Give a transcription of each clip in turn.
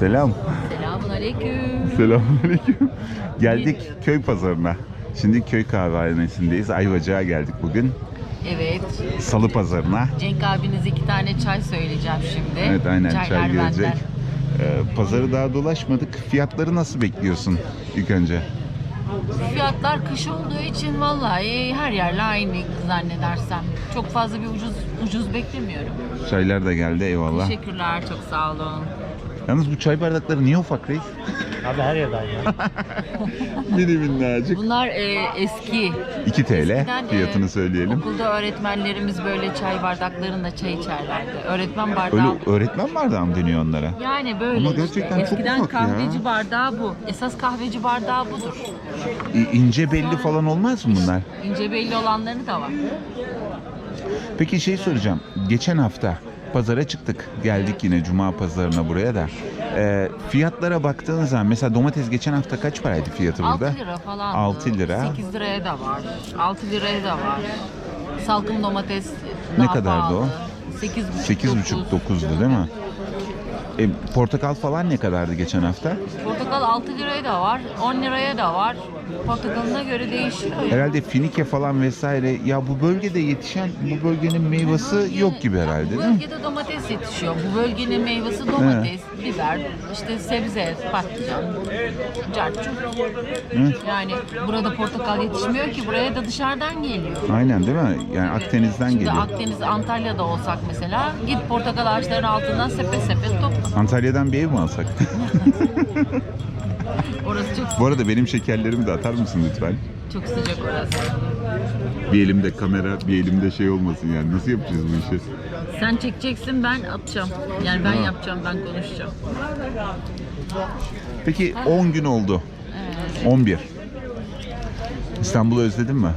Selam. Selamun aleyküm. Selamünaleyküm. Geldik köy pazarına. Şimdi köy kahvehanesindeyiz. Ayvacık'a geldik bugün. Evet. Salı pazarına. Cenk abiniz iki tane çay söyleyeceğim şimdi. Evet aynen Çaylar çay gelecek. benden. Ee, pazarı daha dolaşmadık. Fiyatları nasıl bekliyorsun ilk önce? Fiyatlar kış olduğu için vallahi her yerle aynı zannedersem. Çok fazla bir ucuz ucuz beklemiyorum. Çaylar da geldi eyvallah. Teşekkürler çok sağ olun. Yalnız bu çay bardakları niye ufak reis? Abi her yerden ya. Mini minnacık. Bunlar e, eski. 2 TL Eskiden, e, fiyatını söyleyelim. Okulda öğretmenlerimiz böyle çay bardaklarında çay içerlerdi. Öğretmen bardağı. Öyle öğretmen bardağı mı deniyor onlara? Yani böyle Ama işte. gerçekten çok Eskiden ufak ya. kahveci bardağı bu. Esas kahveci bardağı budur. İ- ince belli falan olmaz mı bunlar? İnce belli olanları da var. Peki şey soracağım. Geçen hafta pazara çıktık. Geldik yine cuma pazarına buraya da. Ee, fiyatlara baktığın zaman mesela domates geçen hafta kaç paraydı fiyatı burada? 6 lira falan. 6 lira. 8 liraya da var. 6 liraya da var. Salkım domates Ne daha kadardı pahalı. o? 8,5 8,5 9'du değil mi? E, portakal falan ne kadardı geçen hafta? Portakal 6 liraya da var. 10 liraya da var. Portakalına göre değişiyor. Herhalde finike falan vesaire. Ya bu bölgede yetişen bu bölgenin meyvesi yok gibi herhalde değil mi? bölgede domates yetişiyor. Bu bölgenin meyvesi domates, biber, işte sebze, patlıcan, carçuk. Hı? Yani burada portakal yetişmiyor ki buraya da dışarıdan geliyor. Aynen değil mi? Yani Akdeniz'den Şimdi geliyor. Akdeniz, Antalya'da olsak mesela git portakal ağaçlarının altından sepet sepet. Antalya'dan bir ev mi alsak? Orası çok bu arada benim şekerlerimi de atar mısın lütfen? çok sıcak orası. Bir elimde kamera, bir elimde şey olmasın yani. Nasıl yapacağız bu işi? Sen çekeceksin ben atacağım. Yani ben Ha. yapacağım ben konuşacağım. Peki 10 gün oldu. Evet. 11. İstanbul'u özledin mi?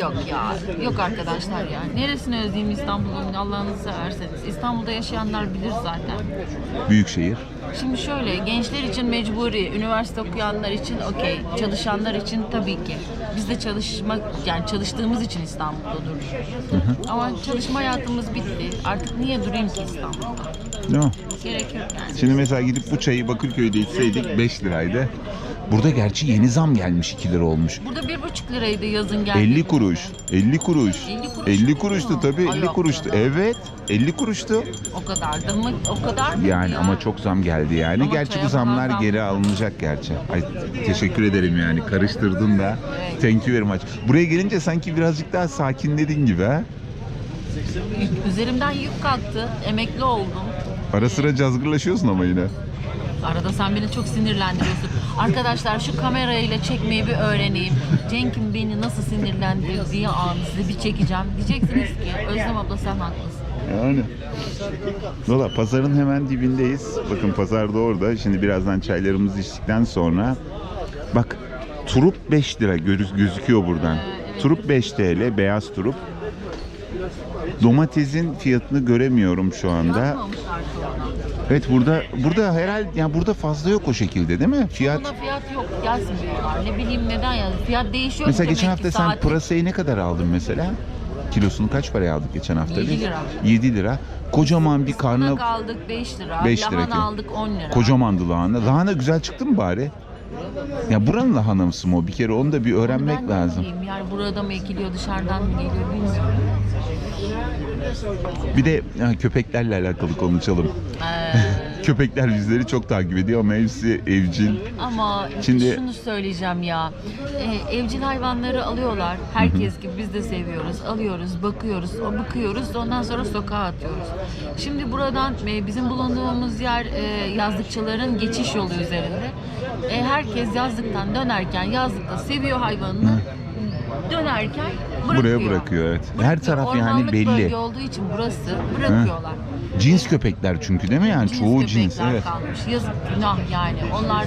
Yok ya. Yok arkadaşlar ya. Neresini özleyeyim İstanbul'un Allah'ını severseniz. İstanbul'da yaşayanlar bilir zaten. Büyük şehir. Şimdi şöyle gençler için mecburi, üniversite okuyanlar için okey, çalışanlar için tabii ki. Biz de çalışmak yani çalıştığımız için İstanbul'da durduk. Ama çalışma hayatımız bitti. Artık niye durayım ki İstanbul'da? Değil mi? Gerek yok yani. Şimdi mesela gidip bu çayı Bakırköy'de içseydik 5 liraydı. Burada gerçi yeni zam gelmiş 2 lira olmuş. Burada bir buçuk liraydı yazın geldi. 50 kuruş. 50 kuruş. 50 kuruş 50 mu? kuruştu tabii Ay 50 yok kuruştu. canım. Evet 50 kuruştu. O kadar da mı? O kadar mı? Yani ya? ama çok zam geldi yani. Ama gerçi bu çaya zamlar falan geri zam. alınacak gerçi. Ay teşekkür ederim yani. Karıştırdın da. Evet. Thank you very much. Buraya gelince sanki birazcık daha sakinledin gibi ha. Üzerimden yük kalktı. Emekli oldum. Ara sıra cazgırlaşıyorsun ama yine. Arada sen beni çok sinirlendiriyorsun. Arkadaşlar şu kamerayla çekmeyi bir öğreneyim. Cenk'im beni nasıl sinirlendirir diye anı size bir çekeceğim. Diyeceksiniz ki Özlem abla sen haklısın. Yani. Valla pazarın hemen dibindeyiz. Bakın pazar da orada. Şimdi birazdan çaylarımızı içtikten sonra bak turup 5 lira göz- gözüküyor buradan. Turup 5 TL beyaz turup. Domatesin fiyatını göremiyorum şu anda. Evet burada burada herhalde yani burada fazla yok o şekilde değil mi? Fiyat Buna fiyat yok yazmıyorlar. Ne bileyim neden yani. Fiyat değişiyor Mesela demek geçen ki hafta sen saati. pırasayı ne kadar aldın mesela? Kilosunu kaç paraya aldık geçen hafta? Yedi biz? lira. 7 lira. Kocaman bir karnı Ispanak aldık 5 lira. Beş lira lahana aldık 10 lira. Kocamandı lahana. Lahana güzel çıktı mı bari? Ya buranın lahanası mı o? Bir kere onu da bir öğrenmek ben de lazım. bileyim. Yani burada mı ekiliyor dışarıdan mı geliyor bilmiyorum. Bir de ya, köpeklerle alakalı konuşalım. Ee, Köpekler bizleri çok takip ediyor ama hepsi evcil. Ama Şimdi- şunu söyleyeceğim ya. Ee, evcil hayvanları alıyorlar. Herkes gibi biz de seviyoruz. Alıyoruz, bakıyoruz, o bakıyoruz. Ondan sonra sokağa atıyoruz. Şimdi buradan e, bizim bulunduğumuz yer e, yazlıkçıların geçiş yolu üzerinde. E, herkes yazlıktan dönerken yazlıkta seviyor hayvanını. Dönerken bırakıyor. Buraya bırakıyor evet. Her taraf yani Ormanlık belli. bölge olduğu için burası bırakıyorlar. Cins köpekler çünkü değil mi yani? Cins Çoğu köpekler cins evet. kalmış. Yazık günah yani. Onlar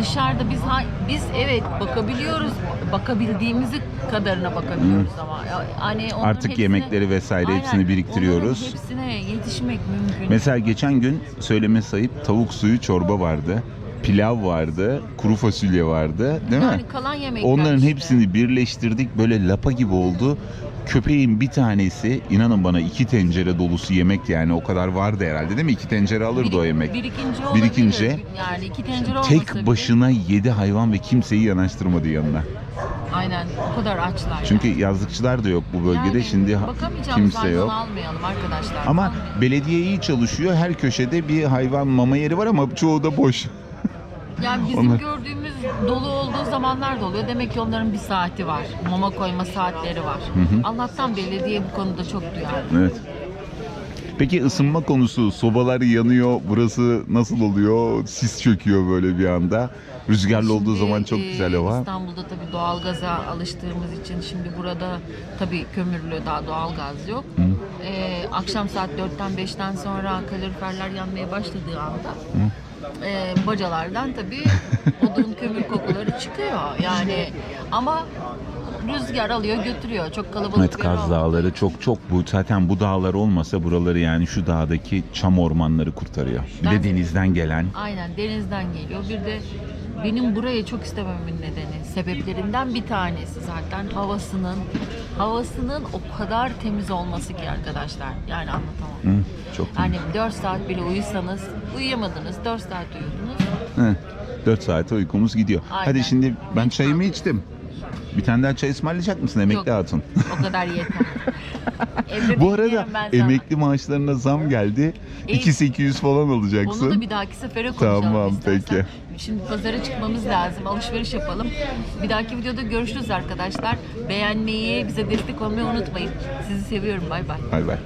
dışarıda biz ha- biz evet bakabiliyoruz. Bakabildiğimizi kadarına bakabiliyoruz ama hani onların Artık hepsine- yemekleri vesaire hepsini biriktiriyoruz. Onların hepsine yetişmek mümkün. Mesela geçen gün söyleme sayıp tavuk suyu çorba vardı. Pilav vardı, kuru fasulye vardı, değil mi? yani kalan yemekler Onların işte. hepsini birleştirdik böyle lapa gibi oldu. köpeğin bir tanesi inanın bana iki tencere dolusu yemek yani o kadar vardı herhalde değil mi? İki tencere alırdı o yemek. Birikince olabilir. Birikince. Yani iki tencere olmasa bile- Tek başına yedi hayvan ve kimseyi yanaştırmadı yanına. Aynen o kadar açlar. Çünkü yazlıkçılar da yok bu bölgede. Yani Şimdi ha- bakamayacağımız kimse yok. almayalım arkadaşlar. Ama Almayalım. belediye iyi çalışıyor. Her köşede bir hayvan mama yeri var ama çoğu da boş. Yani bizim Onlar- gördüğümüz dolu olduğu zamanlar da oluyor. Demek ki onların bir saati var. Mama koyma saatleri var. Allah'tan belediye bu konuda çok duyarlı. Evet. Peki ısınma konusu sobalar yanıyor. Burası nasıl oluyor? Sis çöküyor böyle bir anda. Rüzgarlı olduğu Şimdi, zaman çok e, güzel hava. İstanbul'da tabii doğalgaza alıştığımız için şimdi burada tabii kömürlü daha doğalgaz yok. E, akşam saat 4'ten 5'ten sonra kaloriferler yanmaya başladığı anda e, bacalardan tabii odun kömür kokuları çıkıyor. Yani ama rüzgar alıyor götürüyor. Çok kalabalık Evet bir Kaz oldu. Dağları çok çok bu zaten bu dağlar olmasa buraları yani şu dağdaki çam ormanları kurtarıyor. Bir de Ben- denizden gelen Aynen denizden geliyor. Bir de benim burayı çok istememin nedeni sebeplerinden bir tanesi zaten havasının havasının o kadar temiz olması ki arkadaşlar. Yani anlatamam. Hı, çok Yani 4 saat bile uyusanız uyuyamadınız 4 saat uyudunuz. 4 saate uykumuz gidiyor. Aynen. Hadi şimdi ben çayımı içtim. Bir tane daha çay ısmarlayacak mısın emekli Yok. hatun? O kadar yeter. Evde Bu arada beklerim ben sana. emekli maaşlarına zam geldi. E, 2800 falan alacaksın. Onu da bir dahaki sefere konuşalım Tamam, istersen. peki. Şimdi pazara çıkmamız lazım. Alışveriş yapalım. Bir dahaki videoda görüşürüz arkadaşlar. Beğenmeyi, bize destek olmayı unutmayın. Sizi seviyorum. Bay bay. Bay bay.